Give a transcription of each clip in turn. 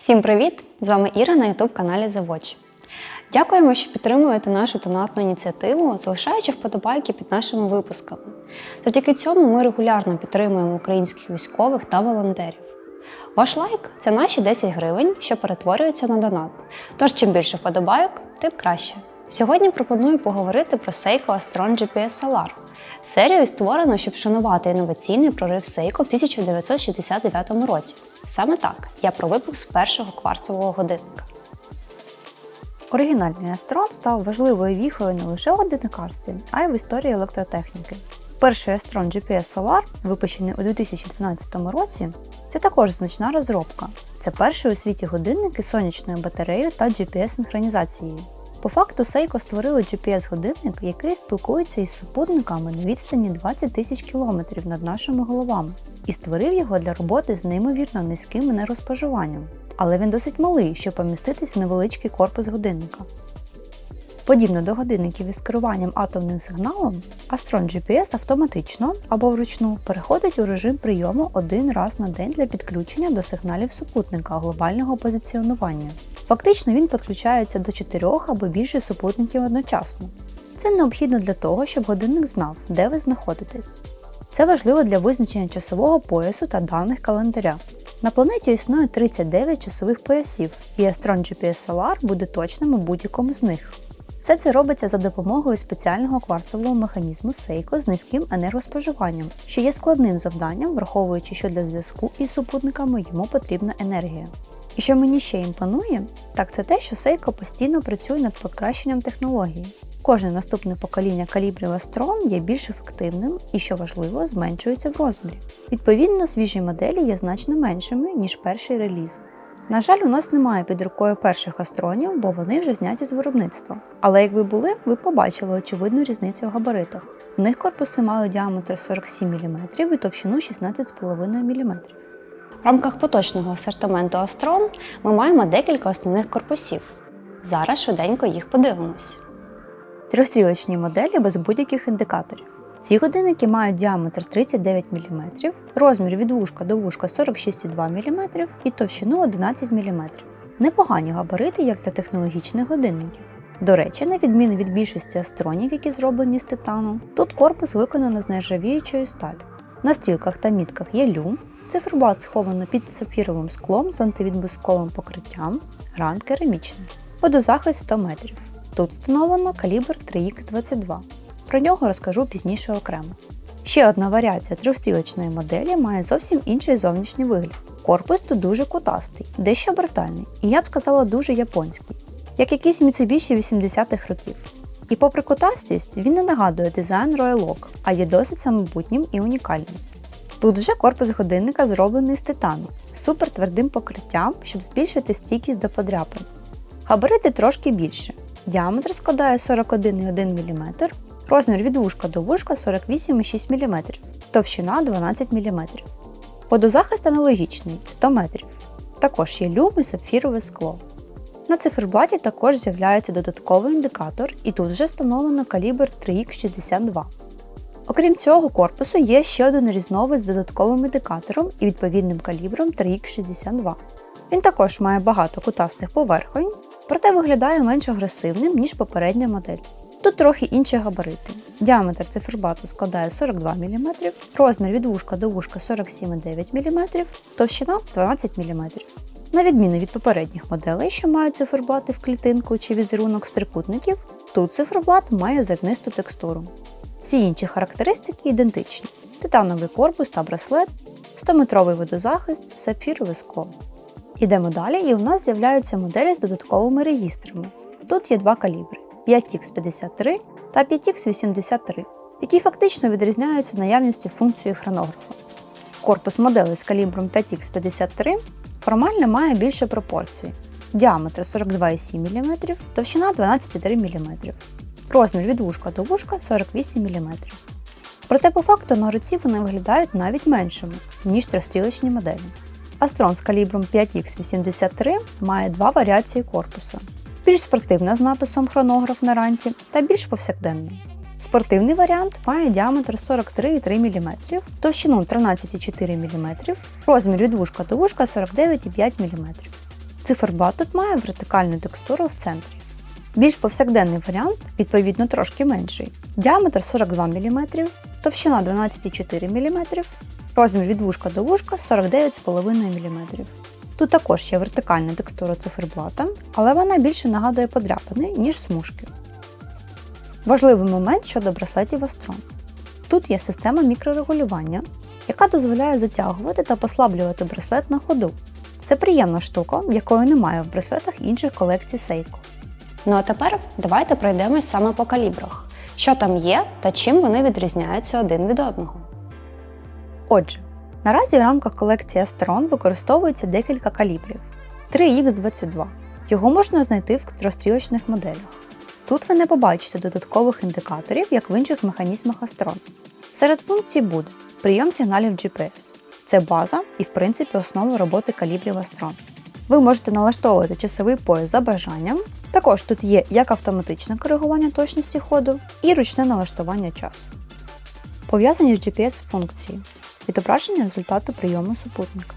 Всім привіт! З вами Іра на youtube каналі Watch. Дякуємо, що підтримуєте нашу донатну ініціативу, залишаючи вподобайки під нашими випусками. Завдяки цьому ми регулярно підтримуємо українських військових та волонтерів. Ваш лайк це наші 10 гривень, що перетворюються на донат. Тож, чим більше вподобайок, тим краще. Сьогодні пропоную поговорити про Seiko Astron GPS Solar. Серію створено, щоб шанувати інноваційний прорив Seiko в 1969 році. Саме так я про випуск першого кварцевого годинника. Оригінальний Астрон став важливою віхою не лише у годинникарстві, а й в історії електротехніки. Перший Астрон GPS Solar, випущений у 2012 році, це також значна розробка. Це перший у світі годинник із сонячною батареєю та GPS-синхронізацією. По факту Seiko створили GPS-годинник, який спілкується із супутниками на відстані 20 тисяч кілометрів над нашими головами, і створив його для роботи з неймовірно низьким енергоспоживанням. Але він досить малий, щоб поміститись в невеличкий корпус годинника. Подібно до годинників із керуванням атомним сигналом, Astron GPS автоматично або вручну переходить у режим прийому один раз на день для підключення до сигналів супутника глобального позиціонування. Фактично він підключається до чотирьох або більше супутників одночасно. Це необхідно для того, щоб годинник знав, де ви знаходитесь. Це важливо для визначення часового поясу та даних календаря. На планеті існує 39 часових поясів, і Astron GPS буде точним у будь-якому з них. Все це робиться за допомогою спеціального кварцевого механізму Seiko з низьким енергоспоживанням, що є складним завданням, враховуючи, що для зв'язку із супутниками йому потрібна енергія. І що мені ще імпонує, так це те, що Seiko постійно працює над покращенням технології. Кожне наступне покоління калібрів Astron є більш ефективним і, що важливо, зменшується в розмірі. Відповідно, свіжі моделі є значно меншими, ніж перший реліз. На жаль, у нас немає під рукою перших астронів, бо вони вже зняті з виробництва. Але якби були, ви побачили очевидну різницю у габаритах. У них корпуси мали діаметр 47 мм і товщину 16,5 мм. В рамках поточного асортименту Astron ми маємо декілька основних корпусів. Зараз швиденько їх подивимось. Трьохстрілочні моделі без будь-яких індикаторів. Ці годинники мають діаметр 39 мм, розмір від вушка до вушка 46,2 мм і товщину 11 мм. Непогані габарити, як для технологічних годинників. До речі, на відміну від більшості астронів, які зроблені з титану, тут корпус виконано з нержавіючої сталі. На стрілках та мітках є люм, циферблат сховано під сапфіровим склом з антивідблисковим покриттям, ран керамічний, водозахист 100 метрів. Тут встановлено калібр 3х22. Про нього розкажу пізніше окремо. Ще одна варіація трьохстрілочної моделі має зовсім інший зовнішній вигляд. Корпус тут дуже кутастий, дещо брутальний, і я б сказала дуже японський, як якийсь Mitsubishi 80-х років. І попри кутастість, він не нагадує дизайн Royal Oak, а є досить самобутнім і унікальним. Тут вже корпус годинника зроблений з титану, з супертвердим покриттям, щоб збільшити стійкість до подряпин. Габарити трошки більше. Діаметр складає 41,1 мм, розмір від вушка до вушка 48,6 мм, товщина 12 мм. Водозахист аналогічний 100 метрів. Також є люм і сапфірове скло. На циферблаті також з'являється додатковий індикатор, і тут вже встановлено калібр 3х62. Окрім цього корпусу є ще один різновид з додатковим індикатором і відповідним калібром 3х62. Він також має багато кутастих поверхонь, проте виглядає менш агресивним, ніж попередня модель. Тут трохи інші габарити. Діаметр циферблата складає 42 мм, розмір від вушка до вушка 47,9 мм, товщина 12 мм. На відміну від попередніх моделей, що мають циферблати в клітинку чи візерунок з трикутників, тут циферблат має зернисту текстуру. Всі інші характеристики ідентичні: титановий корпус та браслет, 100-метровий водозахист, сапфірове скло. Ідемо далі, і у нас з'являються моделі з додатковими регістрами. Тут є два калібри 5Х53 та 5Х83, які фактично відрізняються наявністю функції хронографа. Корпус моделей з калібром 5Х53 формально має більше пропорції. Діаметр 42,7 мм, товщина 12,3 мм. Розмір від вушка до вушка 48 мм. Проте по факту на руці вони виглядають навіть меншими, ніж трьохстрілочні моделі. Астрон з калібром 5Х83 має два варіації корпусу. Більш спортивна з написом хронограф на ранті та більш повсякденний. Спортивний варіант має діаметр 43,3 мм, товщину 13,4 мм, розмір від вушка до вушка 49,5 мм. Циферблат тут має вертикальну текстуру в центрі. Більш повсякденний варіант, відповідно, трошки менший. Діаметр 42 мм, товщина 12,4 мм, розмір від вушка до вушка 49,5 мм. Тут також є вертикальна текстура циферблата, але вона більше нагадує подряпини, ніж смужки. Важливий момент щодо браслетів Astron. Тут є система мікрорегулювання, яка дозволяє затягувати та послаблювати браслет на ходу. Це приємна штука, якої немає в браслетах інших колекцій Seiko. Ну а тепер давайте пройдемось саме по калібрах. Що там є та чим вони відрізняються один від одного. Отже, наразі в рамках колекції Astron використовується декілька калібрів. 3X22. Його можна знайти в трьохстрілочних моделях. Тут ви не побачите додаткових індикаторів, як в інших механізмах Astron. Серед функцій буде прийом сигналів GPS. Це база і, в принципі, основа роботи калібрів Astron. Ви можете налаштовувати часовий пояс за бажанням. Також тут є як автоматичне коригування точності ходу і ручне налаштування часу. Пов'язані з GPS функції відображення результату прийому супутника.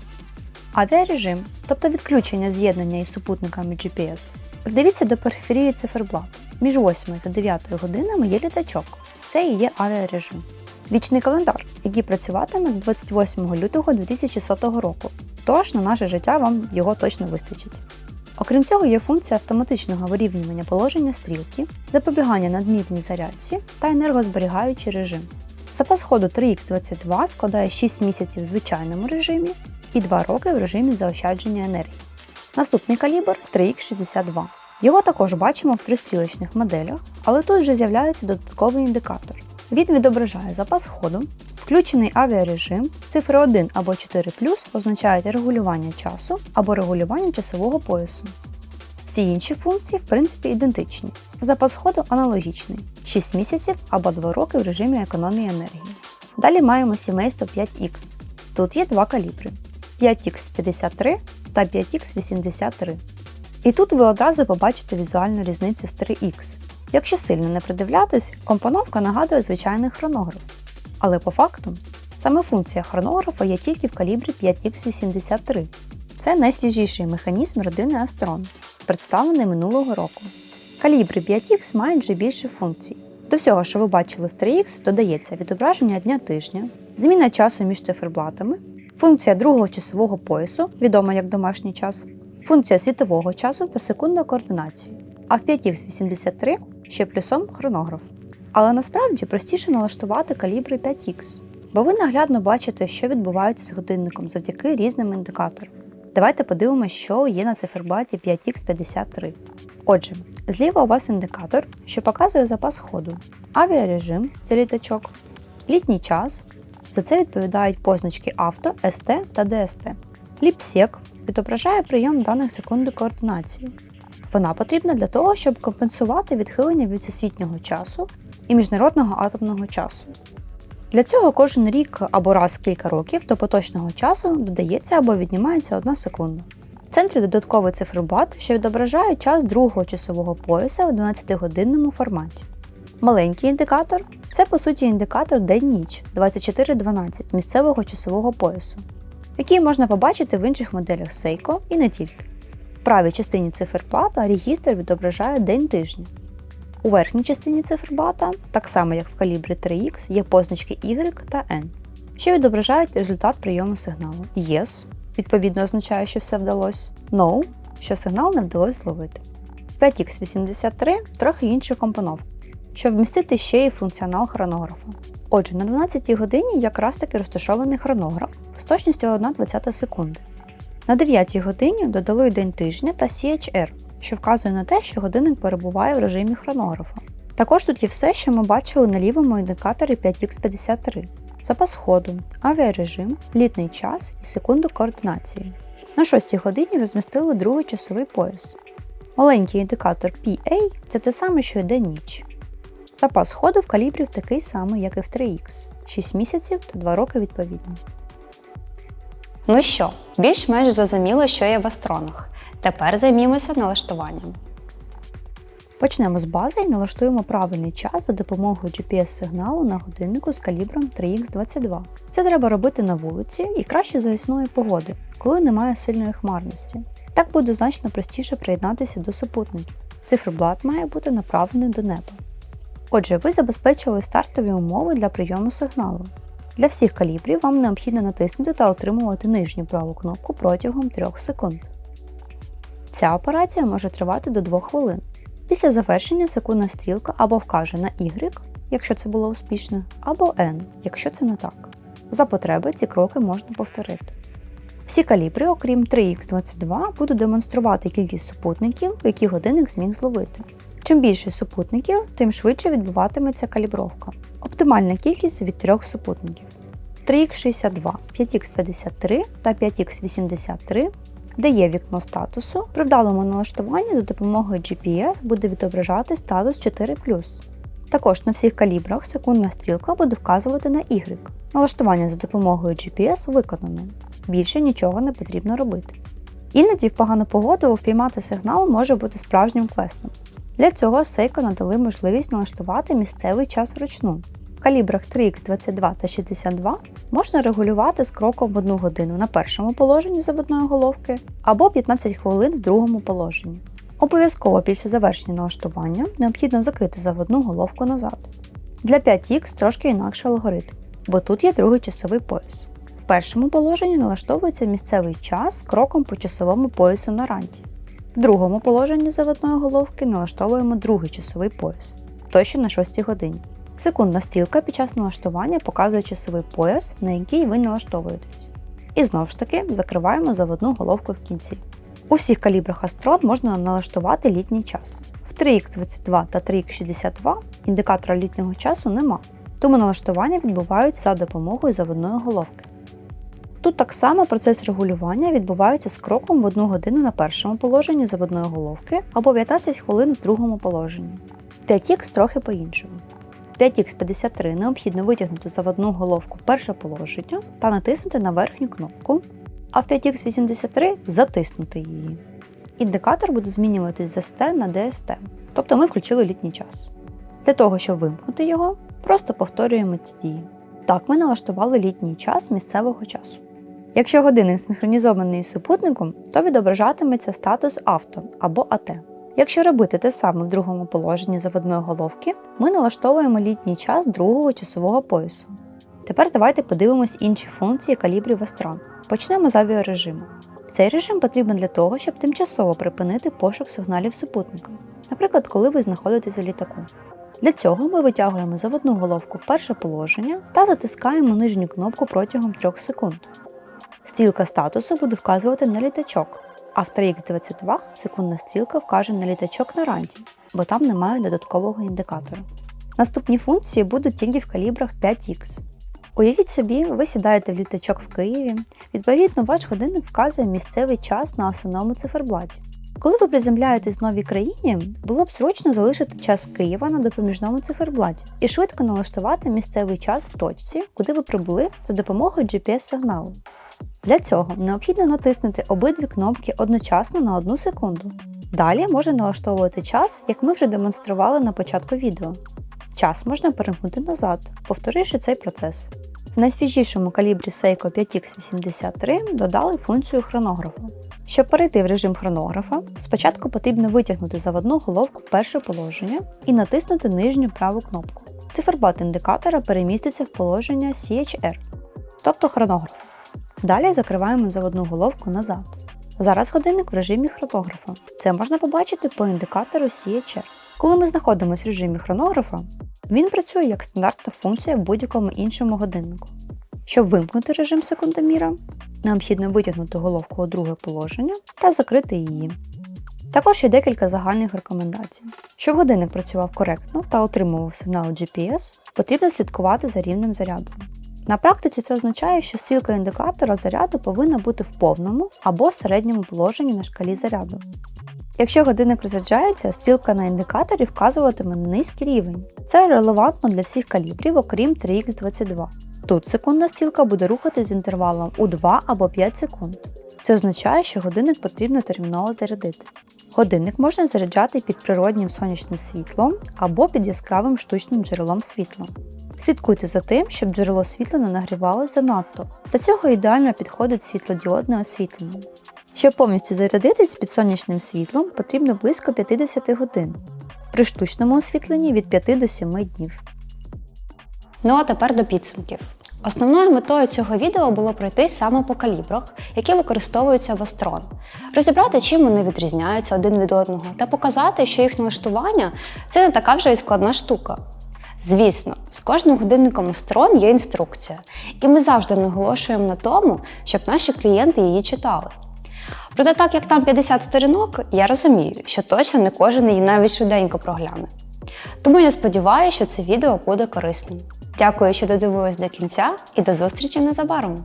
Авіарежим, тобто відключення з'єднання із супутниками GPS. Придивіться до периферії циферблату. Між 8 та 9 годинами є літачок. Це і є авіарежим. Вічний календар, який працюватиме з 28 лютого 2100 року. Тож на наше життя вам його точно вистачить. Окрім цього, є функція автоматичного вирівнювання положення стрілки, запобігання надмірній зарядці та енергозберігаючий режим. Запас ходу 3х22 складає 6 місяців в звичайному режимі і 2 роки в режимі заощадження енергії. Наступний калібр 3х62. Його також бачимо в тристрілочних моделях, але тут вже з'являється додатковий індикатор. Він відображає запас ходу, включений авіарежим, цифри 1 або 4 означають регулювання часу або регулювання часового поясу. Всі інші функції, в принципі, ідентичні. Запас ходу аналогічний 6 місяців або 2 роки в режимі економії енергії. Далі маємо сімейство 5X. Тут є два калібри: 5X53 та 5X83. І тут ви одразу побачите візуальну різницю з 3X. Якщо сильно не придивлятись, компоновка нагадує звичайний хронограф. Але по факту, саме функція хронографа є тільки в калібрі 5X83. Це найсвіжіший механізм родини Astron, представлений минулого року. Калібри 5X мають вже більше функцій. До всього, що ви бачили в 3X, додається відображення дня тижня, зміна часу між циферблатами, функція другого часового поясу, відома як домашній час, функція світового часу та секундна координація. А в 5X83 ще плюсом хронограф. Але насправді простіше налаштувати калібри 5X, бо ви наглядно бачите, що відбувається з годинником завдяки різним індикаторам. Давайте подивимося, що є на циферблаті 5X53. Отже, зліва у вас індикатор, що показує запас ходу, авіарежим це літачок, літній час. За це відповідають позначки авто, СТ та ДСТ. Ліпсек відображає прийом даних секунди координації. Вона потрібна для того, щоб компенсувати відхилення від всесвітнього часу і міжнародного атомного часу. Для цього кожен рік або раз кілька років до поточного часу додається або віднімається 1 секунда. В центрі додатковий циферблат, що відображає час другого часового пояса в 12-годинному форматі. Маленький індикатор це по суті індикатор день-ніч 2412 місцевого часового поясу, який можна побачити в інших моделях Seiko і не тільки. В правій частині циферблата регістр відображає день тижня. У верхній частині циферблата, так само як в калібрі 3X, є позначки Y та N, що відображають результат прийому сигналу. Yes відповідно означає, що все вдалося. No, що сигнал не вдалося зловити. 5X83 трохи інша компоновка, щоб вмістити ще й функціонал хронографа. Отже, на 12-й годині якраз таки розташований хронограф з точністю 1,20 секунди. На 9-й годині додали день тижня та CHR, що вказує на те, що годинник перебуває в режимі хронографа. Також тут є все, що ми бачили на лівому індикаторі 5X53: запас ходу, авіарежим, літний час і секунду координації. На 6 годині розмістили другий часовий пояс. Маленький індикатор PA це те саме, що йде ніч. Запас ходу в калібрів такий самий, як і в 3X 6 місяців та 2 роки відповідно. Ну що, більш-менш зрозуміло, що є в астронах. Тепер займімося налаштуванням. Почнемо з бази і налаштуємо правильний час за допомогою GPS-сигналу на годиннику з калібром 3X22. Це треба робити на вулиці і краще за ясної погоди, коли немає сильної хмарності. Так буде значно простіше приєднатися до супутників. Циферблат має бути направлений до неба. Отже, ви забезпечили стартові умови для прийому сигналу. Для всіх калібрів вам необхідно натиснути та отримувати нижню праву кнопку протягом 3 секунд. Ця операція може тривати до 2 хвилин. Після завершення секундна стрілка або вкаже на Y, якщо це було успішно, або N, якщо це не так. За потреби ці кроки можна повторити. Всі калібри, окрім 3х22, будуть демонструвати кількість супутників, які годинник зміг зловити. Чим більше супутників, тим швидше відбуватиметься калібровка. Оптимальна кількість від трьох супутників. 3х62, 5х53 та 5х83 де є вікно статусу, при вдалому налаштуванні за допомогою GPS буде відображати статус 4. Також на всіх калібрах секундна стрілка буде вказувати на Y. Налаштування за допомогою GPS виконано. Більше нічого не потрібно робити. Іноді в погану погоду впіймати сигнал може бути справжнім квестом. Для цього Seiko надали можливість налаштувати місцевий час вручну. В калібрах 3х22 та 62 можна регулювати з кроком в 1 годину на першому положенні заводної головки або 15 хвилин в другому положенні. Обов'язково після завершення налаштування необхідно закрити заводну головку назад. Для 5х трошки інакший алгоритм, бо тут є другий часовий пояс. В першому положенні налаштовується місцевий час з кроком по часовому поясу на ранті. В другому положенні заводної головки налаштовуємо другий часовий пояс, той що на 6 годині. Секундна стрілка під час налаштування показує часовий пояс, на який ви налаштовуєтесь. І знову ж таки закриваємо заводну головку в кінці. У всіх калібрах Astron можна налаштувати літній час. В 3х22 та 3х62 індикатора літнього часу нема, тому налаштування відбуваються за допомогою заводної головки. Тут так само процес регулювання відбувається з кроком в 1 годину на першому положенні заводної головки або 15 хвилин в другому положенні. 5х трохи по-іншому. 5х53 необхідно витягнути заводну головку в перше положення та натиснути на верхню кнопку, а в 5х83 затиснути її. Індикатор буде змінюватись з СТ на DST, тобто ми включили літній час. Для того, щоб вимкнути його, просто повторюємо ці дії. Так ми налаштували літній час місцевого часу. Якщо годинник синхронізований з супутником, то відображатиметься статус авто або АТ. Якщо робити те саме в другому положенні заводної головки, ми налаштовуємо літній час другого часового поясу. Тепер давайте подивимось інші функції калібрів Astron. Почнемо з авіарежиму. Цей режим потрібен для того, щоб тимчасово припинити пошук сигналів супутника, наприклад, коли ви знаходитесь у літаку. Для цього ми витягуємо заводну головку в перше положення та затискаємо нижню кнопку протягом 3 секунд. Стрілка статусу буде вказувати на літачок, а в 3х22 секундна стрілка вкаже на літачок на ранті, бо там немає додаткового індикатора. Наступні функції будуть тільки в калібрах 5х. Уявіть собі, ви сідаєте в літачок в Києві, відповідно, ваш годинник вказує місцевий час на основному циферблаті. Коли ви приземляєтесь в новій країні, було б зручно залишити час Києва на допоміжному циферблаті і швидко налаштувати місцевий час в точці, куди ви прибули за допомогою GPS-сигналу. Для цього необхідно натиснути обидві кнопки одночасно на одну секунду. Далі можна налаштовувати час, як ми вже демонстрували на початку відео. Час можна перемкнути назад, повторивши цей процес. В найсвіжішому калібрі Seiko 5X83 додали функцію хронографу. Щоб перейти в режим хронографа, спочатку потрібно витягнути заводну головку в перше положення і натиснути нижню праву кнопку. Циферблат індикатора переміститься в положення CHR, тобто хронограф. Далі закриваємо заводну головку назад. Зараз годинник в режимі хронографа. Це можна побачити по індикатору CHR. Коли ми знаходимося в режимі хронографа, він працює як стандартна функція в будь-якому іншому годиннику. Щоб вимкнути режим секундоміра, необхідно витягнути головку у друге положення та закрити її. Також є декілька загальних рекомендацій. Щоб годинник працював коректно та отримував сигнал GPS, потрібно слідкувати за рівнем заряду. На практиці це означає, що стрілка індикатора заряду повинна бути в повному або середньому положенні на шкалі заряду. Якщо годинник розряджається, стрілка на індикаторі вказуватиме низький рівень. Це релевантно для всіх калібрів, окрім 3х22. Тут секундна стрілка буде рухатись з інтервалом у 2 або 5 секунд. Це означає, що годинник потрібно терміново зарядити. Годинник можна заряджати під природнім сонячним світлом або під яскравим штучним джерелом світла. Слідкуйте за тим, щоб джерело світла не нагрівалося занадто. Для цього ідеально підходить світлодіодне освітлення. Щоб повністю зарядитись під сонячним світлом, потрібно близько 50 годин. При штучному освітленні від 5 до 7 днів. Ну а тепер до підсумків. Основною метою цього відео було пройти саме по калібрах, які використовуються в Острон, розібрати, чим вони відрізняються один від одного, та показати, що їх налаштування це не така вже і складна штука. Звісно, з кожним годинником сторон є інструкція, і ми завжди наголошуємо на тому, щоб наші клієнти її читали. Проте, так як там 50 сторінок, я розумію, що точно не кожен її навіть швиденько прогляне. Тому я сподіваюся, що це відео буде корисним. Дякую, що додивились до кінця, і до зустрічі незабаром!